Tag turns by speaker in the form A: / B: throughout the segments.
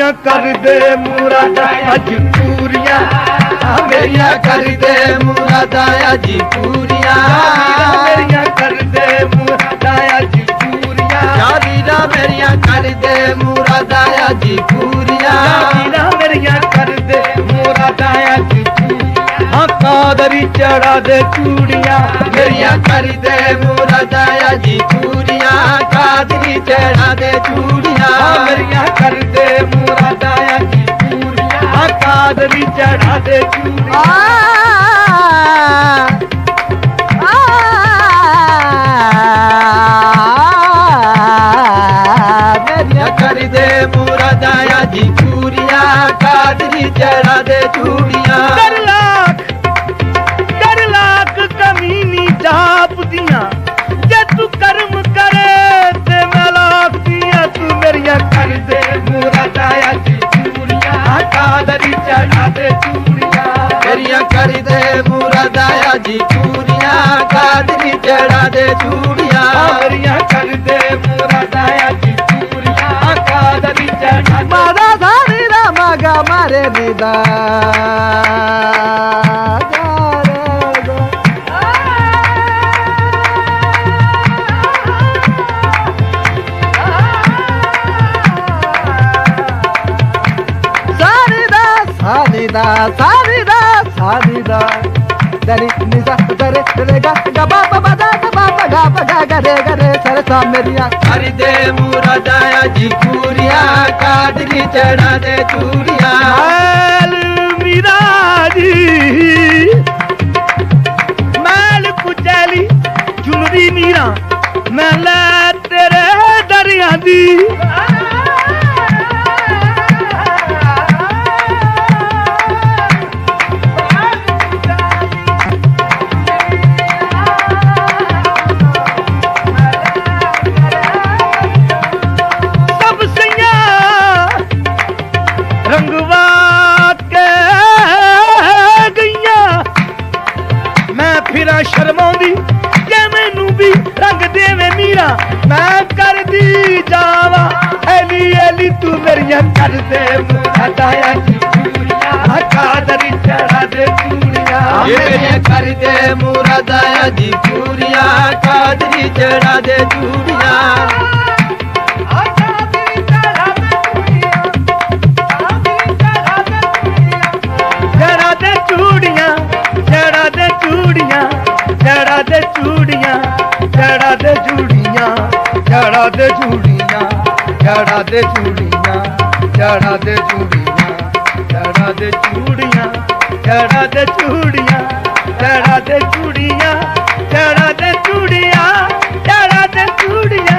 A: ਮੇਰੀਆਂ ਕਰਦੇ ਮੁਰਾਦਾਂ ਅੱਜ ਪੂਰੀਆਂ।
B: ਮੇਰੀਆਂ ਕਰਦੇ ਮੁਰਾਦਾਂ ਅੱਜ ਪੂਰੀਆਂ।
A: ਮੇਰੀਆਂ ਕਰਦੇ ਮੁਰਾਦਾਂ ਅੱਜ ਪੂਰੀਆਂ।
B: ਯਾਰੀਰਾ ਮੇਰੀਆਂ ਕਰਦੇ ਮੁਰਾਦਾਂ ਅੱਜ ਪੂਰੀਆਂ।
A: ਯਾਰੀਆਂ ਮੇਰੀਆਂ ਕਰਦੇ ਮੁਰਾਦਾਂ ਅੱਜ ਪੂਰੀਆਂ ਹਾਂ ਕਾਦਰੀ ਚੜਾ ਦੇ ਚੂੜੀਆਂ,
B: ਮੇਰੀਆਂ ਕਰੀ ਦੇ ਮੁਰਾਦਾਇਆ ਜੀ ਚੂੜੀਆਂ ਕਾਦਰੀ ਚੜਾ ਦੇ ਚੂੜੀਆਂ।
A: ਮੇਰੀਆਂ ਕਰੀ ਦੇ
B: ਮੁਰਾਦਾਇਆ ਜੀ ਚੂੜੀਆਂ ਹਾਂ ਕਾਦਰੀ ਚੜਾ ਦੇ ਚੂੜੀਆਂ।
A: ਕਰ ਦੇ ਮੁਰਾਦਾਇਆ ਜੀ ਚੂੜੀਆਂ ਕਾਦਰੀ ਚੜਾ ਦੇ ਚੂੜੀਆਂ।
B: कर
A: दे पूरा दाया जी चूरिया कादरी चढ़ा दे
B: चूड़िया। चूड़िया कर दे पूरा दाया जी चूड़िया कादरी चढ़ा मारा धारी रामा गा मारे निदा सारी దని నిజ గరే గరేగా గబా బబా దా గబా పగా పగా గరే గరే సరసా మెరియా హరి దే మురదయ జీ పూరియా కాదరి చడా దే చూరియా మాల్ మిరాజీ
A: ਮਾਲ ਕੁਚਾਲੀ ਜੁਨਰੀ ਮੀਰਾ ਮੈਂ ਲੈ ਤੇਰੇ ਦਰਿਆ ਦੀ ਤੂੰ ਮੇਰੀਆਂ ਕਰ ਦੇ ਮੁਝਾਇਆ ਚੂੜੀਆਂ ਕਾਦਰ ਚੜਾ ਦੇ ਚੂੜੀਆਂ।
B: ਮੇਰੀਆਂ ਕਰ ਦੇ
A: ਮੁਰਾਦਾਇਆ ਜੀ ਚੂੜੀਆਂ ਕਾਦਰ ਚੜਾ ਦੇ ਚੂੜੀਆਂ। ਦੇ ਜੂੜੀਆਂ ਜੜਾ ਦੇ ਜੂੜੀਆਂ ਜੜਾ ਦੇ ਚੂੜੀਆਂ ਜੜਾ ਦੇ ਚੂੜੀਆਂ ਜੜਾ ਦੇ ਚੂੜੀਆਂ ਜੜਾ ਦੇ ਚੂੜੀਆਂ ਜੜਾ ਦੇ ਚੂੜੀਆਂ ਜੜਾ ਦੇ ਚੂੜੀਆਂ ਜੜਾ ਦੇ ਚੂੜੀਆਂ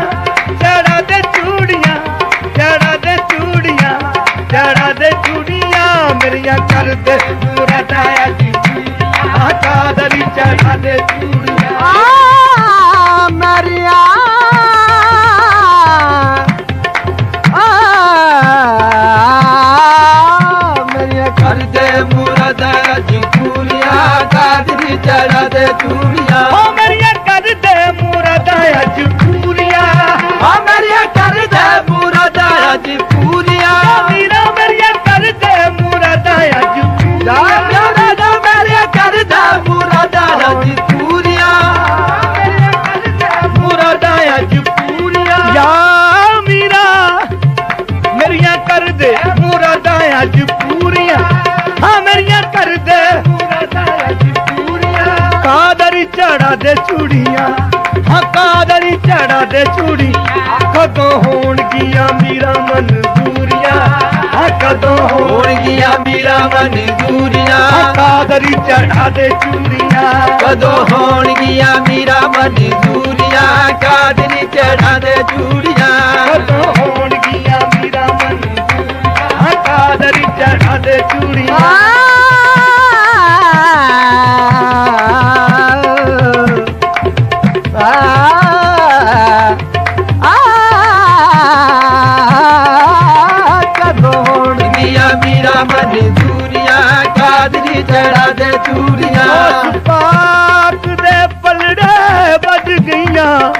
A: ਜੜਾ ਦੇ ਚੂੜੀਆਂ ਜੜਾ ਦੇ ਚੂੜੀਆਂ ਜੜਾ ਦੇ ਚੂੜੀਆਂ ਮੇਰੀਆਂ ਕਰਦੇ ਮੁਰਾਦਾਂ ਅੱਜ ਆ ਕਾਦਰੀ ਚੜਾ ਦੇ ਚੂੜੀਆਂ
B: ਚੜਦ ਚੂੜੀਆਂ। ਹੋ ਮਰੀਆ ਕਰ ਦੇ
A: ਮੁਰਾਦਾ ਅੱਜ ਪੂਰੀਆਂ।
B: ਹੋ ਮਰੀਆ
A: ਕਰ ਦੇ ਮੁਰਾਦਾ ਅੱਜ
B: ਪੂਰੀਆਂ
A: ਦੇ ਚੂੜੀਆਂ। ਹਾਂ ਕਾਦਰੀ ਝੜਾ ਦੇ ਚੂੜੀ ਕਦੋਂ ਹੋਣਗੀਆਂ ਮੀਰਾ ਮਨਜ਼ੂਰੀਆਂ। ਹਾਂ ਕਦੋਂ ਹੋਣ
B: ਹੋਣਗੀਆਂ ਮੀਰਾ ਮਨਜ਼ੂਰੀਆਂ।
A: ਕਾਦਰੀ ਚੜਾ ਦੇ ਚੂੜੀਆਂ।
B: ਕਦੋਂ ਹੋਣਗੀਆਂ ਮੀਰਾ ਮਨਜ਼ੂਰੀਆਂ। ਕਾਦਰੀ ਚੜਾ ਦੇ ਚੂੜੀਆਂ।
A: ਕਦੋਂ ਹੋਣਗੀਆਂ ਮੀਰਾ ਮਨਜ਼ੂਰੀਆਂ। ਕਾਦਰੀ ਚੜਾ ਦੇ ਚੂੜੀਆਂ।
B: ਨੀ ਜੜਾ ਦੇ ਚੂੜੀਆਂ।
A: ਪਾਕ ਦੇ ਪਲੜੇ ਵੱਜ ਗਈਆਂ।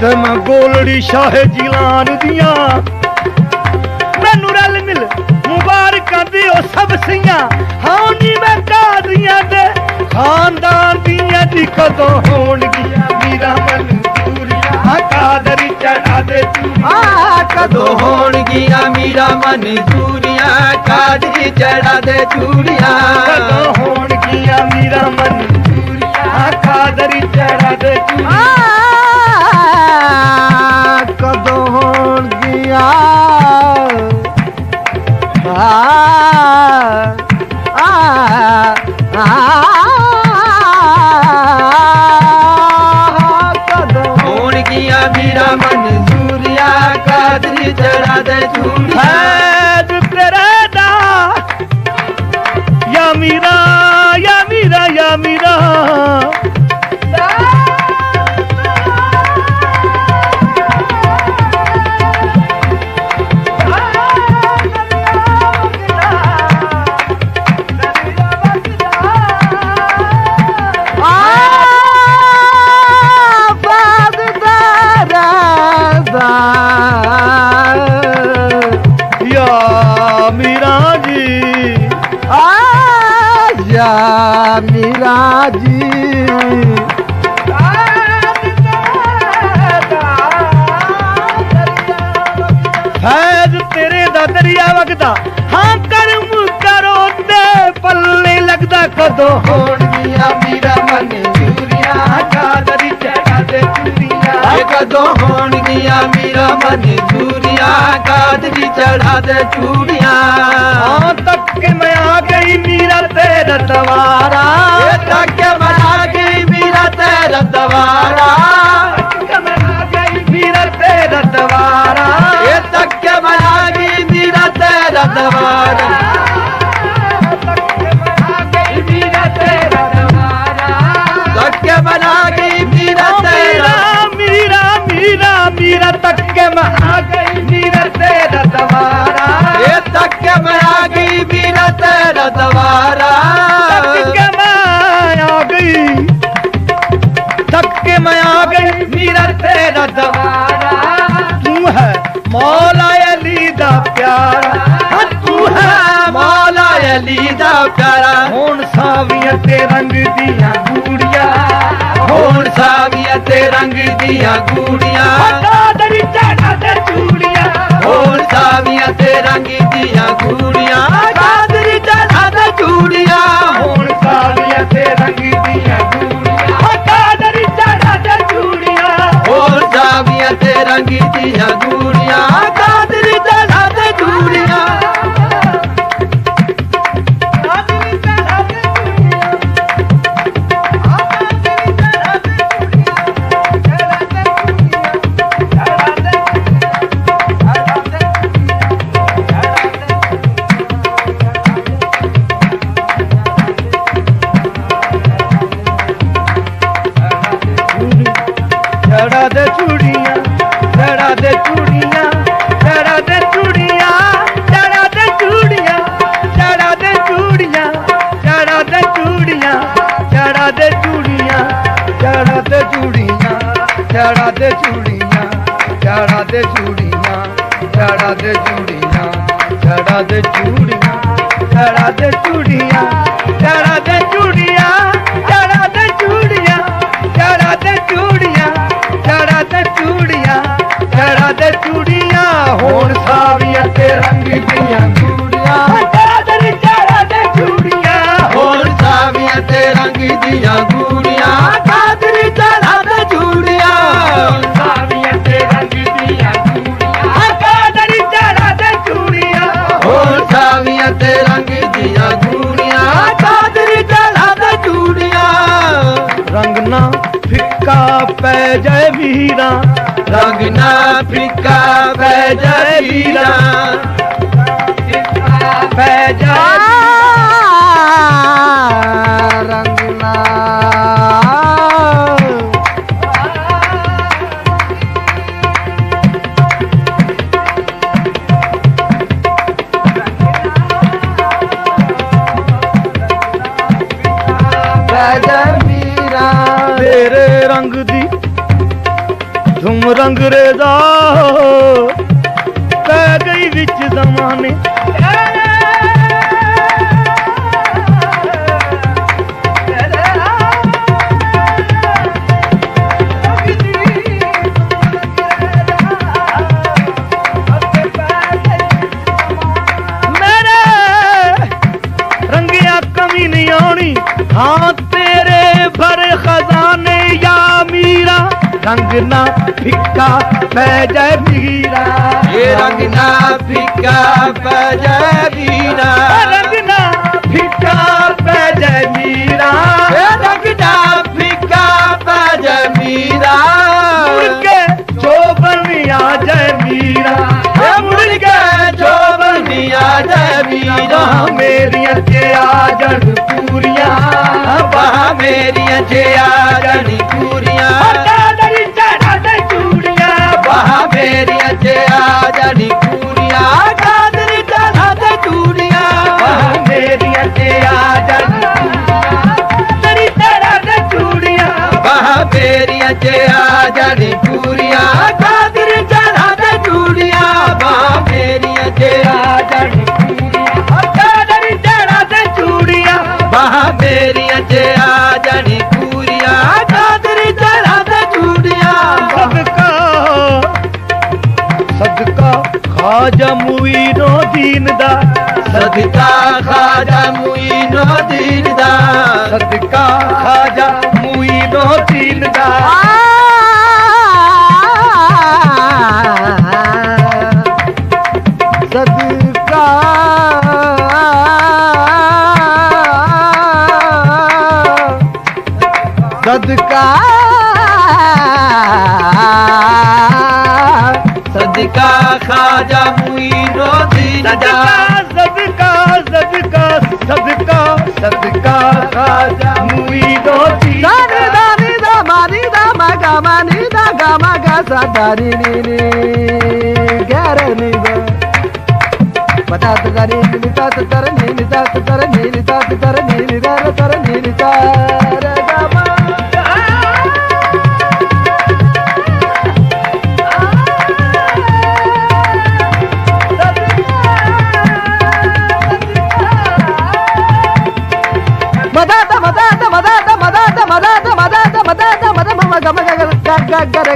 A: ਤੇ ਮੈਂ ਗੋਲੜੀ ਸ਼ਾਹ ਜਿਲਾਨ ਦੀਆਂ। ਸਿੰਘਾਂ ਹਾਂ ਨੀ ਮੈਂ ਕਾਦੀਆਂ ਦੇ ਖਾਨਦਾਨ ਦੀਆਂ ਦੀ ਕਦੋਂ ਹੋਣਗੀਆਂ? ਮੀਰਾ ਮਨਜ਼ੂਰੀਆਂ ਕਾਦਰ ਚੜਾ ਦੇ ਚੂੜੀਆਂ
B: ਆ ਕਦੋਂ ਹੋਣਗੀਆਂ? ਮੀਰਾ ਮਨਜ਼ੂਰੀਆਂ ਕਾਦਰੀ ਚੜਾ ਦੇ ਚੂੜੀਆਂ
A: ਕਦੋਂ ਹੋਣਗੀਆਂ? ਮੀਰਾ ਮਨਜ਼ੂਰੀਆਂ ਕਾਦਰ ਚੜਾ ਦੇ ਚੂੜੀਆਂ
B: ਮੀਰਾ
A: ਜੀ ਫੈਜ਼ ਤੇਰੇ ਦਾ ਦਰਿਆ ਵਗਦਾ, ਹਾਂ ਕਰਮ ਕਰੋ ਤੇ ਪੱਲੇ ਲੱਗਦਾ ਕਦੋਂ
B: ਹੋਣਗੀਆਂ ਮੀਰਾ ਮਨਜ਼ੂਰੀਆਂ
A: ਕਾਦਰੀ ਚੜਾ ਦੇ ਚੂੜੀਆਂ
B: ਇੱਕ ਦੋ ਹੋਣਗੀਆਂ ਮੇਰਾ ਮਨ ਜੂਰੀਆਂ ਕਾਦ ਦੀ ਚੜਾ ਦੇ ਚੂੜੀਆਂ।
A: ਆ ਤੱਕ ਮੈਂ ਆ ਗਈ ਮੇਰਾ ਤੇਰਾ ਦਵਾਰਾ।
B: ਤੱਕ
A: ਮੈਂ ਆ ਗਈ ਮੇਰਾ ਤੇਰਾ ਦਵਾਰਾ।
B: ਦਵਾਰਾ।
A: ਇਹ ਤੱਕ ਮੈਂ ਆ ਗਈ ਮੇਰਾ ਤੇਰਾ ਦਵਾਰਾ।
B: ਗਈ ਮੀਰਾ ਤੇਰਾ ਦਵਾਰਾ
A: ਤੱਕ ਕੇ ਮੈਂ ਆ ਗਈ। ਤੱਕ ਕੇ ਮੈਂ ਆ ਗਈ। ਮੀਰਾ ਤੇਰਾ ਦਵਾਰਾ ਤੂੰ ਹੈ ਮੌਲਾ ਅਲੀ ਦਾ ਪਿਆਰਾ। ਤੂੰ ਹੈ
B: ਮੌਲਾ ਅਲੀ ਦਾ ਪਿਆਰਾ।
A: ਹੁਣ ਸਾਵੀਆਂ ਤੇ ਰੰਗ ਦੀਆਂ ਗੂੜੀਆਂ।
B: ਹੁਣ ਸਾਵੀਆਂ ਤੇ ਰੰਗ ਦੀਆਂ ਗੂੜੀਆਂ।
A: ਕਾਦਰੀ ਚੜਾ ਤੇ ਚੂੜੀਆਂ।
B: ਹੁਣ ਸਾਵੀਆਂ ਤੇ ਰੰਗ ਦੀਆਂ ਗੂੜੀਆਂ ਕਾਦਰੀ ਦੇ ਚੂੜੀਆਂ।
A: ਹੁਣ ਸਾਵੀਆਂ ਤੇ ਰੰਗ ਦੀਆਂ ਗੂੜੀਆਂ। ਕਾਦਰੀ ਚੜਾ ਤੇ ਚੂੜੀਆਂ।
B: ਹੁਣ ਸਾਵੀਆਂ ਤੇ ਰੰਗ ਦੀਆਂ ਗੂੜੀਆਂ। ਦੇ ਚੂੜੀਆਂ
A: ਜੜਾ ਦੇ ਚੂੜੀਆਂ ਜੜਾ ਦੇ ਚੂੜੀਆਂ ਜੜਾ ਦੇ ਚੂੜੀਆਂ ਜੜਾ ਦੇ ਚੂੜੀਆਂ ਜੜਾ ਦੇ ਚੂੜੀਆਂ ਜੜਾ ਦੇ ਚੂੜੀਆਂ ਜੜਾ ਦੇ ਚੂੜੀਆਂ ਜੜਾ ਤੇ ਚੂੜੀਆਂ ਜੜਾ ਤੇ ਚੂੜੀਆਂ ਹੋਣ ਸਾਵੀਆਂ ਤੇ ਰੰਗ ਦੀਆਂ
B: ਗੂੜੀਆਂ
A: ਕਾਦਰ ਜੜਾ ਤੇ ਚੂੜੀਆਂ
B: ਹੋਣ ਸਾਵੀਆਂ ਤੇ ਰੰਗ ਦੀਆਂ ਚੂੜੀਆਂ
A: ਦੀਆਂ
B: ਗੂੜੀਆਂ ਕਾਦਰੀ ਚੜਾ ਦੇ ਚੂੜੀਆਂ।
A: ਰੰਗ ਨਾ ਫਿੱਕਾ ਪੈ ਜਾਏ ਵੀਰਾ
B: ਰੰਗ ਨਾ ਫਿੱਕਾ ਪੈ ਜਾਏ ਵੀਰਾ
A: ਤੇਰੇ ਭਰ ਖਜ਼ਾਨੇ ਮੀਰਾ ਰੰਗ ਨਾ ਫਿੱਕਾ ਮੀਰਾ।
B: ਇਹ ਰੰਗ ਨਾ ਫਿੱਕਾ ਪੈ ਜਾਏ ਵੀਰਾ
A: ਰੰਗ ਨਾ ਫਿੱਕਾ ਪੈ ਜਾਏ ਮੀਰਾ।
B: ਇਹ ਰੰਗ ਨਾ ਫਿੱਕਾ ਪੈ ਜਾਏ ਵੀਰਾ
A: ਬਣੀ ਆ ਜਾਏ
B: ਵੀਰਾ
A: ਮੇਰੀਆਂ ਤੇ ਆ ਜੜ ਪੂਰੀਆਂ।
B: ਬਾਹਾਂ ਮੇਰੀਆਂ ਚ ਆ ਜਾਣੀ ਪੂਰੀਆਂ।
A: ਦਰੀ ਚੜਾ ਦੇ ਚੂੜੀਆਂ।
B: ਬਾਹਾਂ ਮੇਰੀਆਂ ਚ ਆ ਜਾਣੀ ਪੂਰੀਆਂ। ਕਾਦਰ ਚੜਾ ਤੇ ਚੂੜੀਆਂ।
A: ਬਾਹਾਂ ਮੇਰੀਆਂ ਤੇ ਆ ਜੜ ਦਰੀ ਚੜਾ ਦੇ ਚੂੜੀਆਂ।
B: ਬਾਹਾਂ ਮੇਰੀਆਂ ਚ ਆ ਜਾਣੀ ਪੂਰੀਆਂ। ਕਾਦਰ ਚੜਾ ਤੇ ਚੂੜੀਆਂ। ਬਾਹਾਂ ਮੇਰੀਆਂ ਚ ਆ ਜਾਣੀ
A: ਦਰੀ ਚੜਾ ਦੇ ਚੂੜੀਆਂ
B: ਬਾਹਾਂ ਮੇਰੀਆਂ ਚ ਆ ਜਾਣੀ ਪੂਰੀਆਂ ਕਾਦਰ ਚੜਾ ਤੇ ਚੂੜੀਆਂ
A: ਸਦਕਾ ਸਦਕਾ ਖਾਜਾ ਮੁਈਨੋ ਦੀਨ ਦਾ
B: ਸਦਕਾ ਖਾਜਾ ਮੁਈਨੋ ਦੀਨ ਦਾ
A: ਸਦਕਾ ਖਾਜਾ ਮੁਈਨੋ ਦੀਨ ਦਾ
B: ਸਦਕਾ ਖਾਜਾ ਮੁਈਨੋ ਦੀਨ ਦਾ
A: ਸਦਕਾ ਸਦਕਾ ਸਦਕਾ ਸਦਕਾ ਖਾਜਾ ਮੁਈਨੋ ਦੀਨ
B: ਦਾਨੀ
A: ਦਾ
B: ਦਾਨੀ ਦਾ ਮਾਨੀ ਦਾ ਮਗਾ ਮਾਨੀ ਦਾ ਗਾ ਮਗਾ ਸਾ ਦਾਨੀ ਨੀ ਨੀ ਗੈਰ ਨੀ ਦਾ ਪਤਾ ਤਰੀ ਨੀ ਤਾ ਤਰ ਨੀ ਨੀ ਤਾ ਤਰ ਨੀ ਨੀ ਤਾ ਤਰ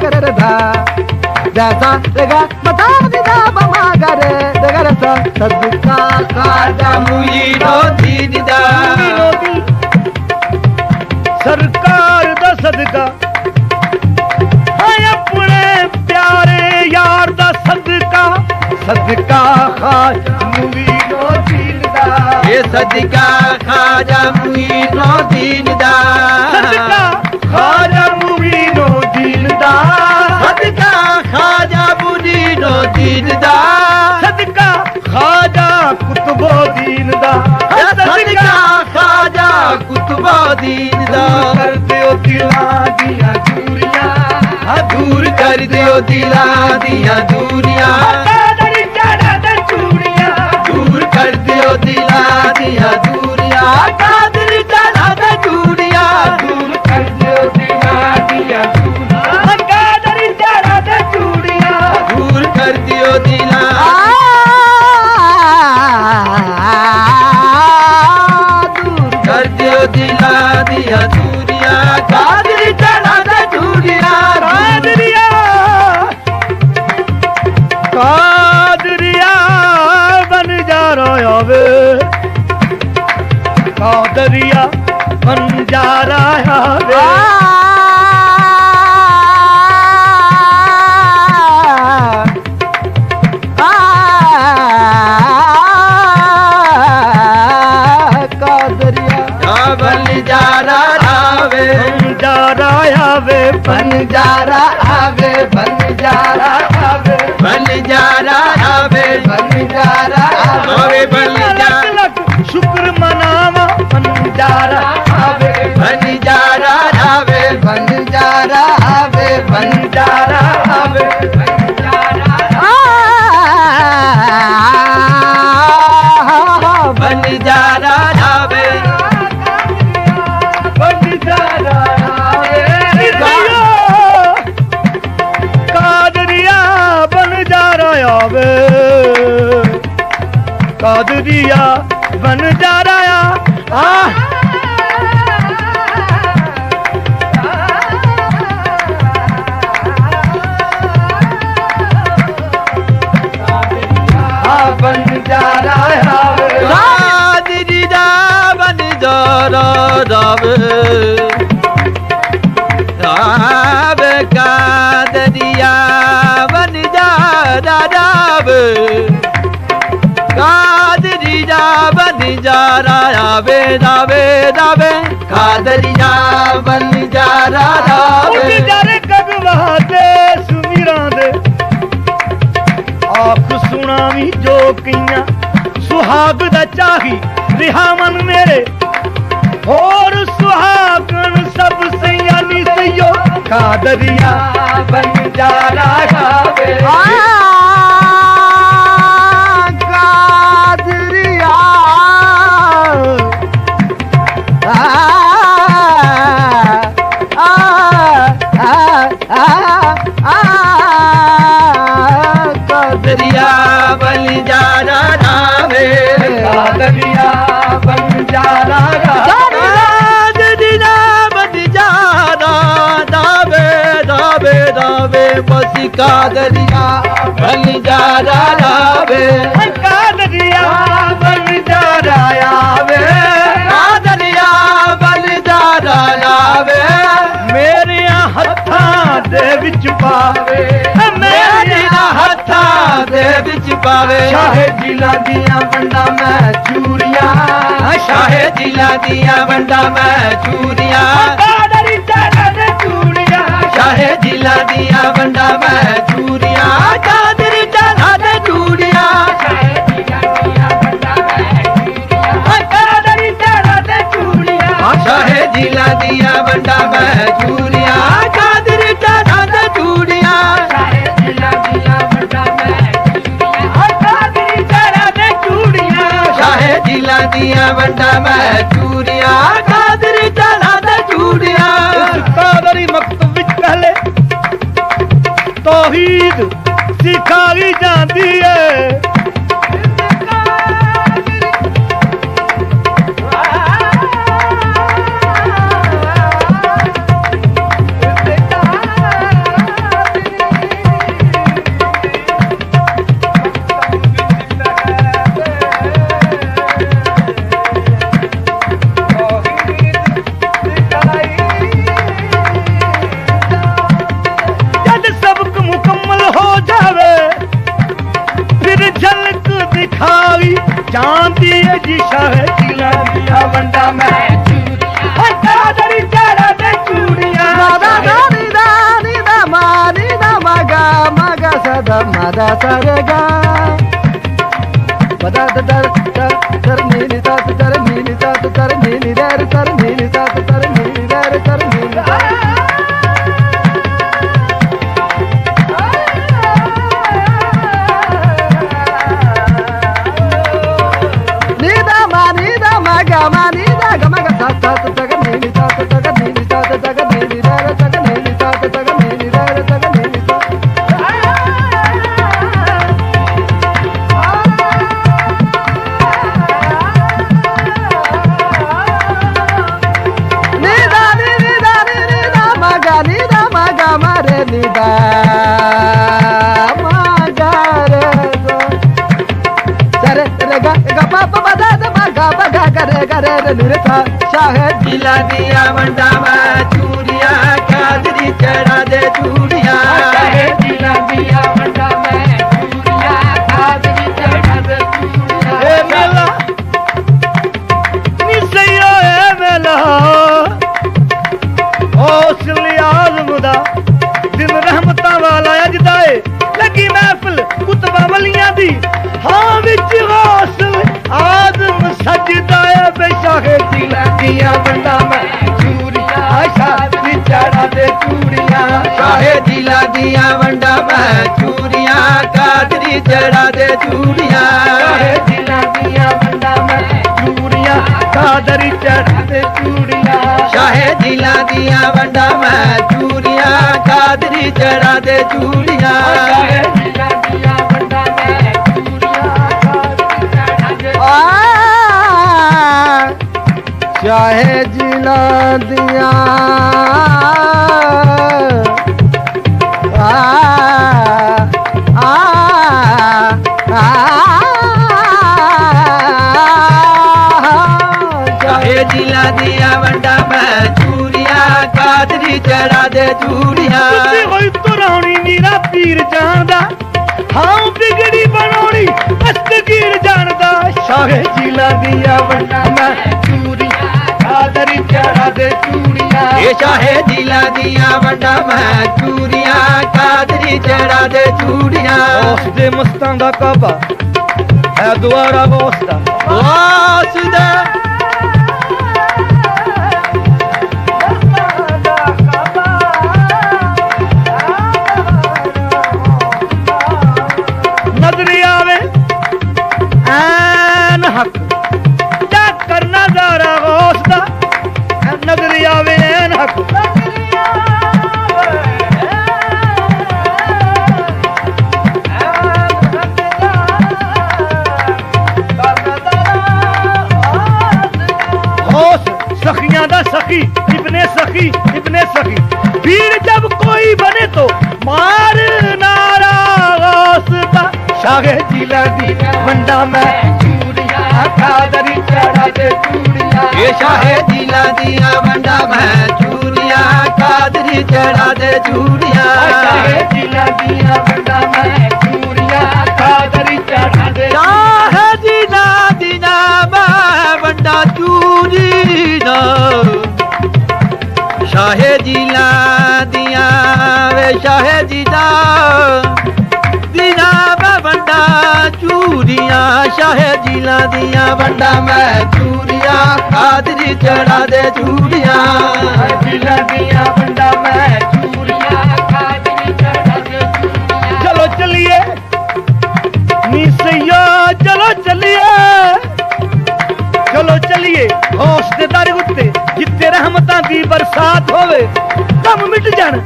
B: dagarada Dasa daga matani da bama gare dagarasa Saduka kada muyi
A: noti nida ਸਰਕਾਰ ਦਾ ਸਦਕਾ ਹਾਏ ਆਪਣੇ ਪਿਆਰੇ ਯਾਰ ਦਾ ਸਦਕਾ ਸਦਕਾ ਖਾਜਾ ਮੁਹੀ ਨੋ ਦੀਨ ਦਾ
B: ਇਹ ਸਦਕਾ ਖਾਜਾ
A: ਮੁਹੀ ਨੋ ਦੀਨ ਦਾ
B: ਸਦਕਾ ਖਾਜਾ दीन कर दियो दिला दूरिया।
A: ਕਾਦਰੀਆ। ਬਨ ਜਾ ਰਿਹਾ ਵੇ। ਕਾਦਰੀਆ
B: ਬਲ ਜਾ ਰਾਵੇ
A: ਬਨ ਜਾ ਰਿਹਾ ਵੇ।
B: ਬੰਜਾਰਾ ਆਵੇ ਬੰਜਾਰਾ ਆਵੇ ਬੰਜਾਰਾ ਆਵੇ ਬੰਜਾਰਾ ਆਵੇ ਬੰਜਾਰਾ
A: ਕਾਦਰੀਆ ਬਨ ਜਾ ਰਾਇਆ। ਆ ਆ ਬਨ ਜਾ ਰਾਇਆ ਵੇ।
B: ਕਾਦਰੀ ਦਾ ਬਨ ਜਰਾ ਕਾਦਰੀਆ ਬਨ ਜਰਾ ਰਾਵੇ ਰਾਵੇ ਰਾਵੇ ਕਾਦਰੀਆ ਬਨ ਜਰਾ
A: ਉੱਡ
B: ਰਾਵੇ
A: ਜਾਰੇ ਗਗਵਾ ਦੇ ਸੁਮੀਰਾਂ ਦੇ। ਆਖ ਸੁਣਾਵੀ ਜੋ ਕਈਆਂ ਸੁਹਾਗ ਦਾ ਚਾਹੀ ਰਿਹਾ ਮਨ ਮੇਰੇ। ਹੋਰ ਸੁਹਾਗਣ ਸਭ ਸਈਆਂ ਨੀ ਸਈਓ। ਕਾਦਰੀਆ ਬਨ ਜਾ ਰਾਗਾਵੇ
B: ਮਸੀ ਕਾਦਰੀਆ ਬਲੀ ਜਾਣਾ ਨਾਵੇ
A: ਕਾਦਰੀਆ। ਬਨ ਜਾ ਰਾਆਵੇ
B: ਕਾਦਰੀਆ ਬਲੀ ਜਾਣਾ ਨਾਵੇ
A: ਮੇਰੀਆਂ ਹੱਥਾਂ ਦੇ ਵਿੱਚ ਪਾਵੇ।
B: ਮੇਰੀਆਂ ਹੱਥਾਂ ਦੇ ਵਿੱਚ ਪਾਵੇ।
A: ਸ਼ਾਹੇ ਜਿਲਾ ਦੀਆਂ ਵੰਡਾਂ ਮੈਂ ਚੂਰੀਆਂ।
B: ਸ਼ਾਹੇ ਜਿਲਾ ਦੀਆਂ ਵੰਡਾਂ ਮੈਂ ਚੂਰੀਆਂ।
A: ਕਾਦਰੀ ਚਾਹ ਦੇ
B: ਜਿਲਾ ਦੀਆਂ ਵੰਡਾਂ ਮੈਂ ਚੂਰੀਆਂ ਕਾਦਰੀ ਚਾਹ ਦੇ ਚੂੜੀਆਂ।
A: ਕਾਦਰੀ ਚਾਹ ਦੇ ਚੂੜੀਆਂ।
B: ਸ਼ਾਹੇ ਜਿਲਾ ਦੀਆਂ ਵੰਡਾਂ ਮੈਂ ਚੂਰੀਆਂ ਕਾਦਰੀ ਚਾਹ ਦੇ ਚੂੜੀਆਂ।
A: ਕਾਦਰੀ ਚਾਹ ਦੇ ਚੂੜੀਆਂ।
B: ਸ਼ਾਹੇ ਜਿਲਾ ਦੀਆਂ ਵੰਡਾਂ ਮੈਂ ਚੂਰੀਆਂ
A: ਤੌਹੀਦ ਸਿਖਾਈ ਜਾਂਦੀ ਏ।
B: ਜੜਾ ਦੇ ਚੂੜੀਆਂ ਕਾਹੇ ਜਿਲਾ ਦੀਆਂ ਵੰਡਾ ਮੈਂ ਚੂੜੀਆਂ ਕਾਦਰੀ ਚੜਾ ਦੇ ਚੂੜੀਆਂ।
A: ਸ਼ਾਹੇ ਜਿਲਾ ਦੀਆਂ ਵੰਡਾ ਮੈਂ ਚੂੜੀਆਂ ਕਾਦਰੀ ਚੜਾ ਦੇ ਚੂੜੀਆਂ।
B: ਕਾਹੇ ਜਿਲਾ ਦੀਆਂ ਵੰਡਾ ਮੈਂ ਚੂੜੀਆਂ
C: ਜਿਲਾ ਦੀਆਂ
B: ਜਿਲਾ ਦੀਆਂ ਵੰਡਾ ਮੈਂ ਚੂੜੀਆਂ ਕਾਦਰੀ ਚੜਾ ਦੇ ਚੂੜੀਆਂ।
A: ਤੁਸੀਂ ਹੋਈ ਤੁਰਾਉਣੀ ਨੀਰਾ ਪੀਰ ਜਾਣਦਾ ਹਾਂ ਬਿਗੜੀ ਬਣਾਉਣੀ ਅਸਤਗੀਰ ਜਾਣਦਾ। ਸ਼ਾਹੇ ਜਿਲਾ ਦੀਆਂ ਵੰਡਾ ਮੈਂ ਚੂੜੀਆਂ ਆਦਰੀ ਚੜਾ ਦੇ ਚੂੜੀਆਂ।
B: ਇਹ ਚਾਹੇ ਜਿਲਾ ਦੀਆਂ ਵੰਡਾ ਮੈਂ ਚੂੜੀਆਂ ਕਾਦਰੀ ਚੜਾ ਦੇ ਚੂੜੀਆਂ।
A: ਉਸ ਦੇ ਮਸਤਾਂ ਦਾ ਕਾਬਾ ਹੈ ਦੁਆਰਾ ਉਸ ਦਾ
B: ਉਸ ਦਾ
A: ਦੀ ਵੰਡਾ ਮੈਂ ਚੂੜੀਆਂ ਕਾਦਰੀ ਚੜਾ ਦੇ ਚੂੜੀਆਂ
B: ਇਹ ਸ਼ਾਹੇ ਦਿਲਾਂ ਦੀਆਂ ਵੰਡਾ ਮੈਂ ਚੂੜੀਆਂ ਕਾਦਰੀ ਚੜਾ ਦੇ ਚੂੜੀਆਂ
A: ਸ਼ਾਹੇ ਦਿਲਾਂ ਦੀਆਂ ਵੰਡਾ ਮੈਂ ਚੂੜੀਆਂ ਕਾਦਰੀ ਚੜਾ ਦੇ
B: ਸ਼ਾਹੇ ਦਿਲਾਂ ਦੀਆਂ ਮੈਂ ਵੰਡਾ ਚੂੜੀਆਂ। ਸ਼ਾਹੇ ਦਿਲਾਂ ਦੀਆਂ ਵੇ ਸ਼ਾਹੇ ਜੀ ਦਾ ਚੂਰੀਆਂ ਸ਼ਾਹੇ ਜਿਲਾ ਦੀਆਂ ਵੰਡਾ ਮੈਂ ਚੂਰੀਆਂ ਕਾਦਰੀ ਚੜਾ ਦੇ
A: ਚੂਰੀਆਂ ਜਿਲਾ ਦੀਆਂ ਵੰਡਾ ਮੈਂ ਚਲੋ ਚੱਲੀਏ। ਨੀ ਚਲੋ ਚੱਲੀਏ। ਚਲੋ ਚੱਲੀਏ ਹੋਸ਼ ਉੱਤੇ ਜਿੱਥੇ ਰਹਿਮਤਾਂ ਦੀ ਬਰਸਾਤ ਹੋਵੇ ਕੰਮ ਮਿਟ ਜਾਣ।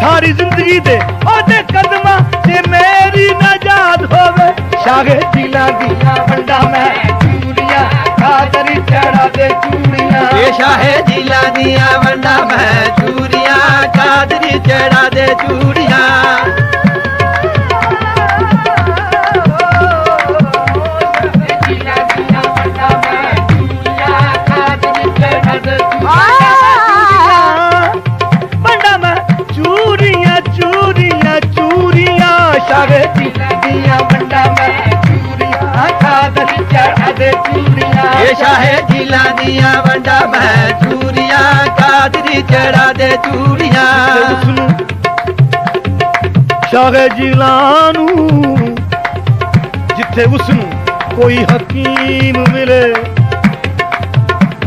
A: ਸਾਰੀ ਜ਼ਿੰਦਗੀ ਦੇ ਉਹਦੇ ਕਦਮਾਂ ਤੇ ਮੇਰੀ ਨਜਾਤ ਹੋਵੇ। ਸ਼ਾਗੇ ਦਿਲਾਂ ਦੀਆਂ ਵੰਡਾ ਮੈਂ ਚੂੜੀਆਂ, ਖਾਤਰੀ ਚੜਾ ਦੇ ਚੂੜੀਆਂ।
B: ਇਹ ਸ਼ਾਹੇ ਜਿਲਾ ਦੀਆਂ ਵੰਡਾ ਮੈਂ ਚੂੜੀਆਂ ਕਾਦਰੀ ਚੜਾ ਦੇ ਚੂੜੀਆਂ।
A: ਦੇ ਚੂੜੀਆਂ
B: ਇਹ ਸ਼ਾਹੇ ਜਿਲਾ ਦੀਆਂ ਵੰਡਾ ਮੈਂ ਚੂੜੀਆਂ ਕਾਦਰੀ ਚੜਾ ਦੇ ਚੂੜੀਆਂ।
A: ਉਸਨੂੰ ਸ਼ਾਹ ਜਿਲਾਂ ਨੂੰ ਜਿੱਥੇ ਉਸਨੂੰ ਕੋਈ ਹਕੀਮ ਮਿਲੇ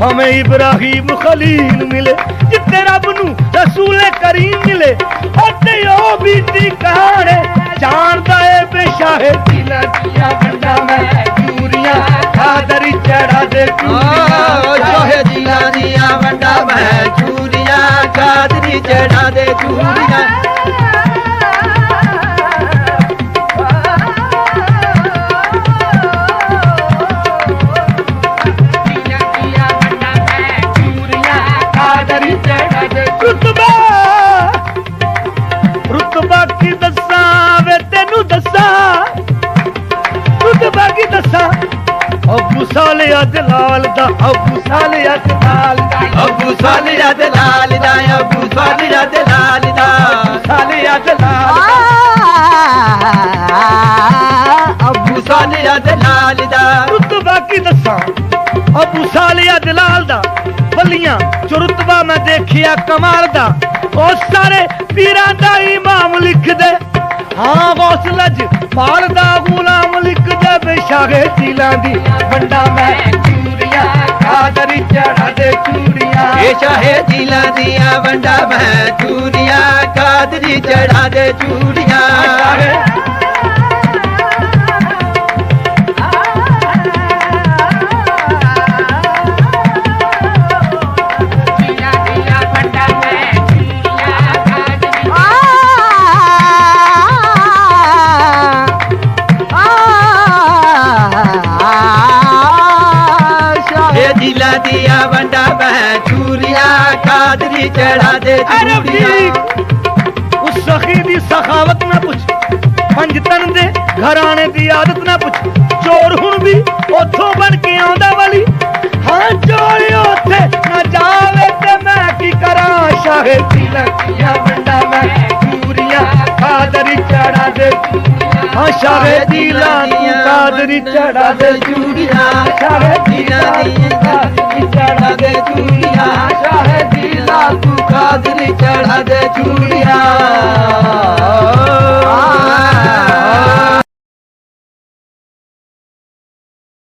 A: ਹਮੇ ਇਬਰਾਹੀਮ ਖਲੀਲ ਮਿਲੇ ਜਿੱਥੇ ਰੱਬ ਨੂੰ ਰਸੂਲ ਕਰੀਮ ਮਿਲੇ ਉੱਥੇ ਉਹ ਵੀ ਟਿਕਾਣੇ ਜਾਣਦਾ ਏ ਬੇਸ਼ਾਹੇ ਦਿਲਾਂ ਦੀਆਂ ਵੰਡਾ ਮੈਂ ਚੂਰੀਆਂ, ਖਾਦਰੀ ਚੜਾ ਦੇ
B: ਓ ਸ਼ਾਹੇ ਜਿਲਾ ਦੀਆਂ ਵੰਡਾ ਮੈਂ ਚੂੜੀਆਂ ਕਾਦਰੀ ਚੜਾ ਦੇ ਚੂੜੀਆਂ
A: ਸਾਲਿਆ ਜਲਾਲ ਦਾ ਅਬੂ ਸਾਲਿਆ ਜਲਾਲ ਦਾ।
B: ਅਬੂ ਸਾਲਿਆ ਦੇ ਲਾਲ ਦਾ ਅਬੂ ਸਾਲਿਆ ਦੇ ਲਾਲ ਦਾ।
A: ਸਾਲਿਆ ਜਲਾਲ ਦਾ।
B: ਅਬੂ ਸਾਲਿਆ ਦੇ ਲਾਲ ਦਾ।
A: ਰੁਤਬਾ ਕੀ ਦੱਸਾਂ? ਅਬੂ ਸਾਲਿਆ ਜਲਾਲ ਦਾ। ਬੱਲੀਆਂ ਜੋ ਰੁਤਬਾ ਮੈਂ ਦੇਖਿਆ ਕਮਾਲ ਦਾ। ਉਹ ਸਾਰੇ ਪੀਰਾਂ ਦਾ ਇਮਾਮ ਲਿਖਦੇ ਹਾਂ ਗੌਸਲਜ ਪਾਲ ਦਾ ਗੁਲਾਮ ਲਿਖਦੇ ਬੇਸ਼ਾਗੇ ਦਿਲਾਂ ਦੀ। ਵੰਡਾ ਮੈਂ ਚੂੜੀਆਂ ਖਾਦਰੀ ਚੜਾ ਦੇ ਚੂੜੀਆਂ।
B: ਸ਼ਾਹੇ ਜਿਲਾ ਦੀਆਂ ਵੰਡਾ ਮੈਂ ਚੂੜੀਆਂ ਕਾਦਰੀ ਚੜਾ ਦੇ ਚੂੜੀਆਂ। ਇਹ ਜਿਲਾ ਦੀਆਂ ਵੰਡਾ ਕਾਦਰੀ ਚੜਾ ਦੇ
A: ਅਰੇ
B: ਚੂੜੀਆਂ।
A: ਵੀ ਉਸ ਸਖੀ ਦੀ ਸਖਾਵਤ ਨਾ ਪੁੱਛ। ਪੰਜ ਤਨ ਦੇ ਘਰਾਣੇ ਦੀ ਆਦਤ ਨਾ ਪੁੱਛ। ਚੋਰ ਹੁਣ ਵੀ ਉੱਥੋਂ ਬਣ ਕੇ ਆਉਂਦਾ ਵਾਲੀ। ਹਾਂ ਚੋਰ ਉੱਥੇ ਨਾ ਜਾਵੇ ਤੇ ਮੈਂ ਕੀ ਕਰਾਂ? ਸ਼ਾਹੇ ਦੀ ਲੱਕੀਆਂ ਵੰਡਾ ਮੈਂ ਚੂਰੀਆਂ ਕਾਦਰੀ ਚੜਾ ਦੇ ਹਾਂ ਸ਼ਾਹੇ ਦੀ ਲਾਨੀ ਕਾਦਰੀ ਚੜਾ ਦੇ
B: ਚੂੜੀਆਂ
A: ਸ਼ਾਹੇ ਦੀ
B: ਦੀਆਂ
A: ਕਾਦਰੀ ਚੜਾ ਦੇ ਚੂੜੀਆਂ ਸ਼ਾਹੇ ਦੀ
B: ਤੂੰ ਕਾਦਰੀ ਚੜਾ ਦੇ ਚੂੜੀਆਂ।